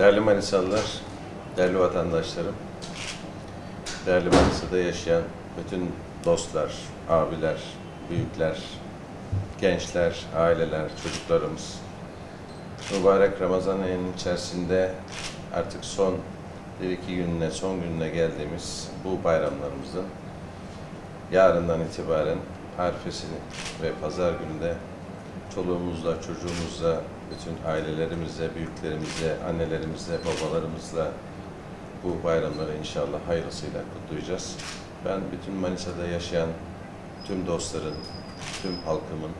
Değerli Manisalılar, değerli vatandaşlarım, değerli Manisa'da yaşayan bütün dostlar, abiler, büyükler, gençler, aileler, çocuklarımız, mübarek Ramazan ayının içerisinde artık son bir iki gününe, son gününe geldiğimiz bu bayramlarımızın yarından itibaren harfesini ve pazar günü de çoluğumuzla, çocuğumuzla, bütün ailelerimizle, büyüklerimizle, annelerimizle, babalarımızla bu bayramları inşallah hayırlısıyla kutlayacağız. Ben bütün Manisa'da yaşayan tüm dostların, tüm halkımın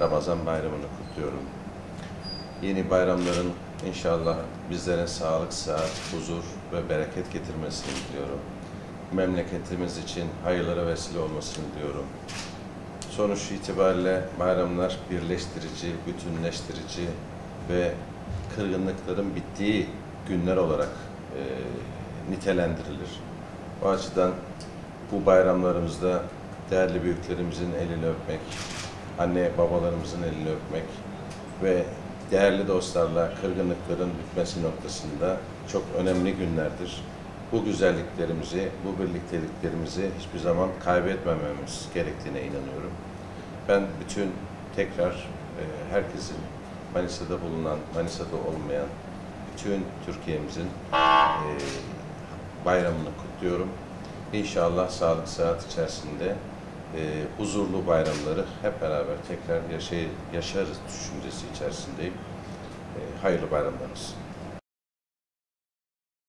Ramazan bayramını kutluyorum. Yeni bayramların inşallah bizlere sağlık, sıhhat, huzur ve bereket getirmesini diliyorum. Memleketimiz için hayırlara vesile olmasını diliyorum. Sonuç itibariyle bayramlar birleştirici, bütünleştirici ve kırgınlıkların bittiği günler olarak e, nitelendirilir. O açıdan bu bayramlarımızda değerli büyüklerimizin elini öpmek, anne babalarımızın elini öpmek ve değerli dostlarla kırgınlıkların bitmesi noktasında çok önemli günlerdir. Bu güzelliklerimizi, bu birlikteliklerimizi hiçbir zaman kaybetmememiz gerektiğine inanıyorum. Ben bütün tekrar e, herkesin Manisa'da bulunan, Manisa'da olmayan bütün Türkiye'mizin e, bayramını kutluyorum. İnşallah sağlık sıhhat içerisinde e, huzurlu bayramları hep beraber tekrar yaşay yaşarız düşüncesi içerisindeyim. Hayırlı bayramlarınız.